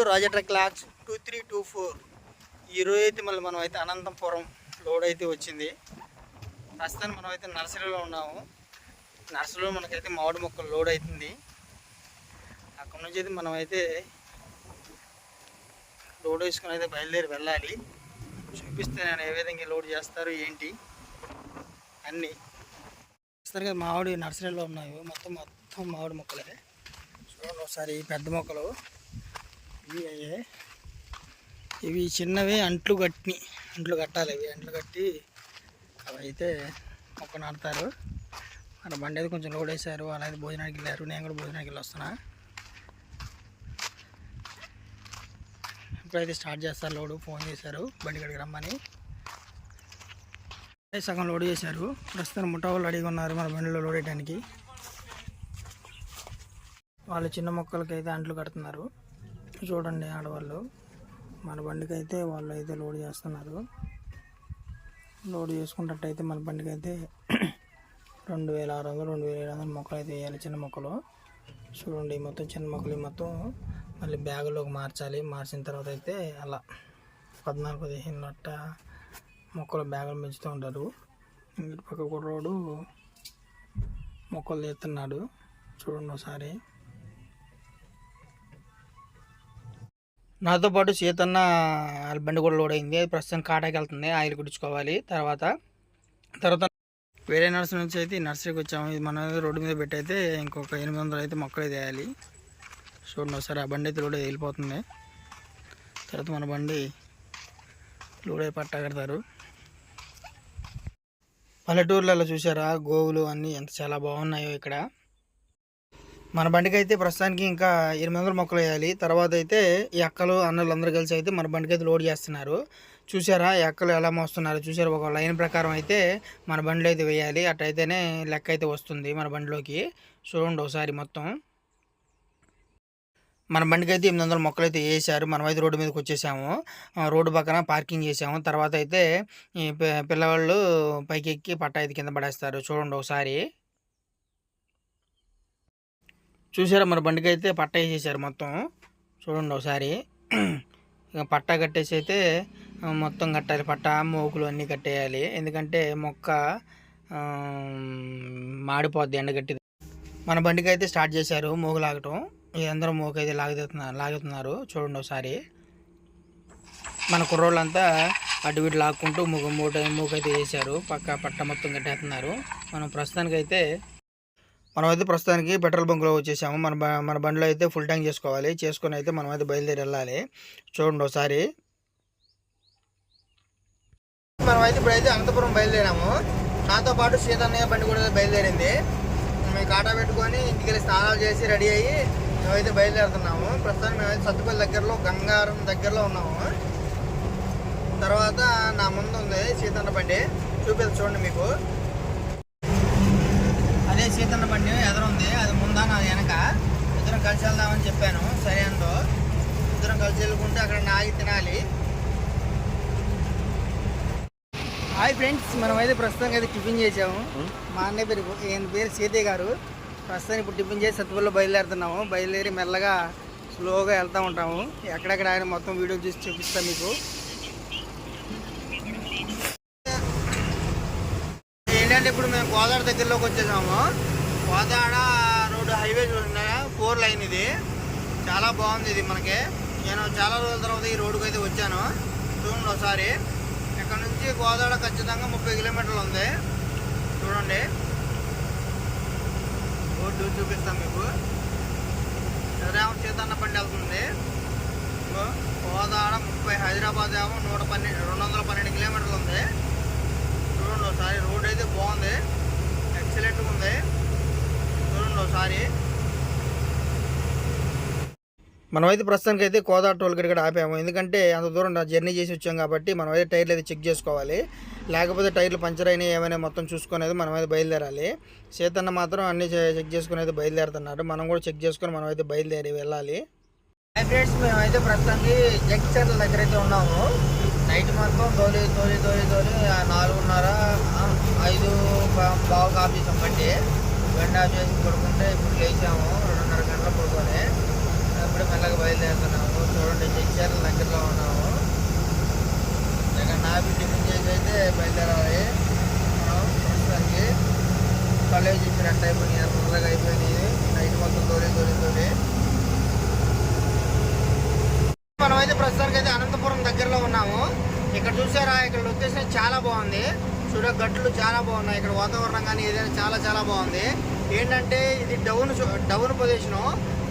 To రాజట్ర clocks two three two four ఈరోజు అయితే మళ్ళీ మనం అయితే అనంతపురం లోడ్ అయితే వచ్చింది. ప్రస్తుతానికి మనం అయితే నర్సరీలో ఉన్నాము. నర్సరీలో మనకైతే మామిడి మొక్కలు లోడ్ అవుతుంది అక్కడ నుంచి అయితే మనం అయితే లోడ్ వేసుకొని అయితే బయలుదేరి వెళ్ళాలి. చూపిస్తే నేను ఏ విధంగా లోడ్ చేస్తారు ఏంటి అన్నీ. ప్రస్తుతానికి మామిడి నర్సరీలో ఉన్నాయి. మొత్తం మొత్తం మామిడి మొక్కలే. చూడండి ఒకసారి పెద్ద మొక్కలు. ఇవి ఇవి చిన్నవి అంట్లు కట్టి అంట్లు కట్టాలి ఇవి. అంట్లు కట్టి అవి అయితే మొక్క నాటుతారు. మన బండి అయితే కొంచెం లోడ్ వేశారు. అలాగే భోజనానికి వెళ్ళారు. నేను కూడా భోజనానికి వెళ్ళి వస్తున్నా. ఇప్పుడైతే స్టార్ట్ చేస్తారు లోడు. ఫోన్ చేశారు. బండి కడిగి రమ్మని. సగం లోడ్ చేశారు. ప్రస్తుతం ముఠా వాళ్ళు అడిగి ఉన్నారు మన బండిలో లోడ్ వేయడానికి వాళ్ళు చిన్న మొక్కలకి అయితే అంట్లు కడుతున్నారు. చూడండి ఆడవాళ్ళు. మన బండికి అయితే వాళ్ళు అయితే లోడ్ చేస్తున్నారు. లోడ్ చేసుకున్నట్టయితే మన బండికి అయితే రెండు వేల ఆరు వందలు రెండు వేల ఏడు వందల మొక్కలు అయితే వేయాలి చిన్న మొక్కలు. చూడండి ఈ మొత్తం చిన్న మొక్కలు ఈ మొత్తం మళ్ళీ బ్యాగులోకి మార్చాలి. మార్చిన తర్వాత అయితే అలా పద్నాలుగు పదిహేను నట్ట మొక్కలు బ్యాగులు పెంచుతూ ఉంటారు. ఇంటి పక్క కుర్రోడు మొక్కలు తీస్తున్నాడు. చూడండి ఒకసారి. నాతో పాటు సీతన్న వాళ్ళ బండి కూడా లోడ్ అయింది. అది ప్రస్తుతం కాటాకి వెళ్తుంది. ఆయిల్ కుట్టించుకోవాలి. తర్వాత తర్వాత వేరే నర్సరీ నుంచి అయితే నర్సరీకి వచ్చాము. ఇది మన రోడ్డు మీద పెట్టయితే ఇంకొక ఎనిమిది వందలు అయితే మొక్కలు తేయాలి. వేయాలి చూడండి ఒకసారి ఆ బండి అయితే లోడ్ వెళ్ళిపోతుంది. తర్వాత మన బండి లోడ్ అయి పట్టా కడతారు. పల్లెటూర్లలో చూసారా? గోవులు అన్నీ ఎంత చాలా బాగున్నాయో ఇక్కడ. మన బండికి అయితే ప్రస్తుతానికి ఇంకా ఎనిమిది వందల మొక్కలు వేయాలి. తర్వాత అయితే ఈ అక్కలు అన్నలు అందరూ కలిసి అయితే మన బండికి అయితే లోడ్ చేస్తున్నారు. చూసారా ఈ అక్కలు ఎలా మోస్తున్నారు? చూసారు ఒక లైన్ ప్రకారం అయితే మన బండిలో అయితే వేయాలి. అట్టయితేనే లెక్క అయితే వస్తుంది మన బండిలోకి. చూడండి ఒకసారి మొత్తం. మన బండికి అయితే ఎనిమిది వందల మొక్కలు అయితే వేసారు. మనం అయితే రోడ్డు మీదకి వచ్చేసాము. రోడ్డు పక్కన పార్కింగ్ చేసాము. తర్వాత అయితే ఈ పిల్లవాళ్ళు పైకి ఎక్కి పట్ట అయితే కింద పడేస్తారు. చూడండి ఒకసారి. చూసారా మన బండికి అయితే పట్ట వేసేసారు మొత్తం. చూడండి ఒకసారి. ఇక పట్టా కట్టేసి అయితే మొత్తం కట్టాలి. పట్ట మోకులు అన్నీ కట్టేయాలి. ఎందుకంటే మొక్క మాడిపోద్ది ఎండగట్టి మన బండికి అయితే స్టార్ట్ చేశారు మోగు లాగటం అందరూ మోకు అయితే లాగుతున్నారు. లాగుతున్నారు చూడండి ఒకసారి. మన కుర్రోళ్ళంతా అటు ఇటు లాక్కుంటూ మూగ మూట మూకైతే వేసారు పక్క పట్ట మొత్తం కట్టేస్తున్నారు. మనం ప్రస్తుతానికి అయితే మనం అయితే ప్రస్తుతానికి పెట్రోల్ బంక్లో వచ్చేసాము. మన మన బండిలో అయితే ఫుల్ ట్యాంక్ చేసుకోవాలి. చేసుకొని అయితే మనం అయితే బయలుదేరి వెళ్ళాలి. చూడండి ఒకసారి. మనం అయితే ఇప్పుడైతే అనంతపురం బయలుదేరాము. నాతో పాటు సీతన్నయ్య బండి కూడా బయలుదేరింది. మేము కాటా పెట్టుకొని ఇంటికి వెళ్ళి స్నానాలు చేసి రెడీ అయ్యి మేమైతే బయలుదేరుతున్నాము. ప్రస్తుతానికి మేమైతే సత్తుపల్లి దగ్గరలో గంగారం దగ్గరలో ఉన్నాము. తర్వాత నా ముందు ఉంది సీతన్న బండి. చూపిస్తా చూడండి మీకు. సీతన్న బండి ఎదురుంది అది ముందా నా వెనక. ఇద్దరం కలిసి వెళ్దామని చెప్పాను. సరే అందో. ఇద్దరం కలిసి వెళ్ళుకుంటే అక్కడ నాగి తినాలి. హాయ్ ఫ్రెండ్స్ మనం అయితే ప్రస్తుతానికి అయితే టిఫిన్ చేసాము మా అన్నయ్య పేరు ఈయన పేరు సీతయ్య గారు. ప్రస్తుతానికి ఇప్పుడు టిఫిన్ చేసి సత్తుపల్లిలో బయలుదేరుతున్నాము. బయలుదేరి మెల్లగా స్లోగా వెళ్తూ ఉంటాము. ఎక్కడెక్కడ ఆయన మొత్తం వీడియో చూసి చూపిస్తాను మీకు. గోదావరి దగ్గరలోకి వచ్చేసాము. గోదావరి రోడ్డు హైవే చూస్తున్నారా ఫోర్ లైన్ ఇది. చాలా బాగుంది ఇది మనకి. నేను చాలా రోజుల తర్వాత ఈ రోడ్డుకి అయితే వచ్చాను. చూడండి ఒకసారి. ఇక్కడ నుంచి గోదావరి ఖచ్చితంగా ముప్పై కిలోమీటర్లు ఉంది. చూడండి. రోడ్డు చూపిస్తాం మీకు. శ్రీరామ సీతన్న బండి వెళ్తుంది ఇదిగో గోదావరి ముప్పై హైదరాబాద్ ఏమో నూట పన్నెండు రెండు వందల పన్నెండు కిలోమీటర్లు ఉంది చూడండి ఒకసారి రోడ్ అయితే బాగుంది ఎక్సలెంట్గా ఉంది చూడండి ఒకసారి మనమైతే ప్రస్తుతానికి అయితే కోదా టోల్ గేట్ కూడా ఆపాము. ఎందుకంటే అంత దూరం జర్నీ చేసి వచ్చాం కాబట్టి మనం అయితే టైర్లు అయితే చెక్ చేసుకోవాలి. లేకపోతే టైర్లు పంచర్ అయినాయి ఏమైనా మొత్తం చూసుకునేది మనం అయితే బయలుదేరాలి. సీతన్న మాత్రం అన్ని చెక్ చేసుకుని అయితే బయలుదేరుతున్నాడు. మనం కూడా చెక్ చేసుకుని మనం అయితే బయలుదేరి వెళ్ళాలి. ఫ్రెండ్స్ మేమైతే ప్రస్తుతానికి జంక్షన్ దగ్గర అయితే ఉన్నాము. నైట్ మొత్తం తోలి తోలి తోలి తోలి ఆ నాలుగున్నర ఐదు బాగా ఆఫీస్ ఆఫ్ గంట ఆఫ్ చేసి పడుకుంటే ఇప్పుడు లేచాము. రెండున్నర గంటల పడుకొని. ఇప్పుడు మెల్లగా బయలుదేరుతున్నాము. చూడండి జంక్షన్ దగ్గరలో ఉన్నాము. ఇక నాబి టిఫిన్ చేసి అయితే బయలుదేరాలి. మనం ప్రస్తుతానికి కాలేజ్ ఇచ్చినట్టు అయిపోయినాయి ఎర్రగా అయిపోయినాయి. నైట్ మొత్తం తోలి తోలి తోలి మనమైతే ప్రస్తుతానికి అయితే అనంతపురం దగ్గరలో ఉన్నాము. ఇక్కడ చూసారా ఇక్కడ లొకేషన్ చాలా బాగుంది. చూడ గట్లు చాలా బాగున్నాయి. ఇక్కడ వాతావరణం కానీ ఏదైనా చాలా చాలా బాగుంది. ఏంటంటే ఇది డౌన్ డౌన్ ప్రదేశం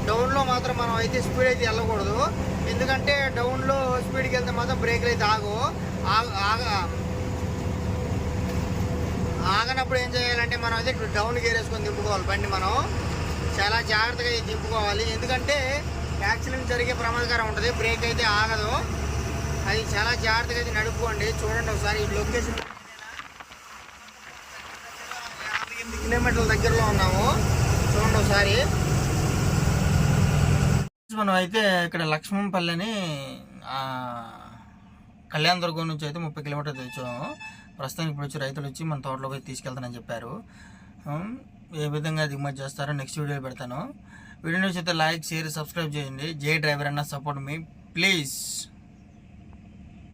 డౌన్లో మాత్రం మనం అయితే స్పీడ్ అయితే వెళ్ళకూడదు. ఎందుకంటే డౌన్లో స్పీడ్కి వెళ్తే మాత్రం బ్రేక్లు అయితే ఆగు. ఆగ- ఆగనప్పుడు ఏం చేయాలంటే మనం అయితే డౌన్ గేర్ వేసుకొని దింపుకోవాలి బండి మనం. చాలా జాగ్రత్తగా దింపుకోవాలి. ఎందుకంటే యాక్సిడెంట్ జరిగే ప్రమాదకరం ఉంటుంది. బ్రేక్ అయితే ఆగదు. అది చాలా జాగ్రత్తగా అయితే నడుపుకోండి. చూడండి ఒకసారి ఈ లొకేషన్ యాభై ఎనిమిది కిలోమీటర్ల దగ్గరలో ఉన్నాము. చూడండి ఒకసారి. మనం అయితే ఇక్కడ లక్ష్మంపల్లిని కళ్యాణ దుర్గం నుంచి అయితే ముప్పై కిలోమీటర్లు తెచ్చాము. ప్రస్తుతానికి ఇప్పుడు వచ్చి రైతులు వచ్చి మన తోటలోకి తీసుకెళ్తానని చెప్పారు. ఏ విధంగా దిగుమతి చేస్తారో నెక్స్ట్ వీడియో పెడతాను. వీడియో నుంచి అయితే లైక్ షేర్ సబ్స్క్రైబ్ చేయండి. జే డ్రైవర్ అన్న సపోర్ట్ మీ. ప్లీజ్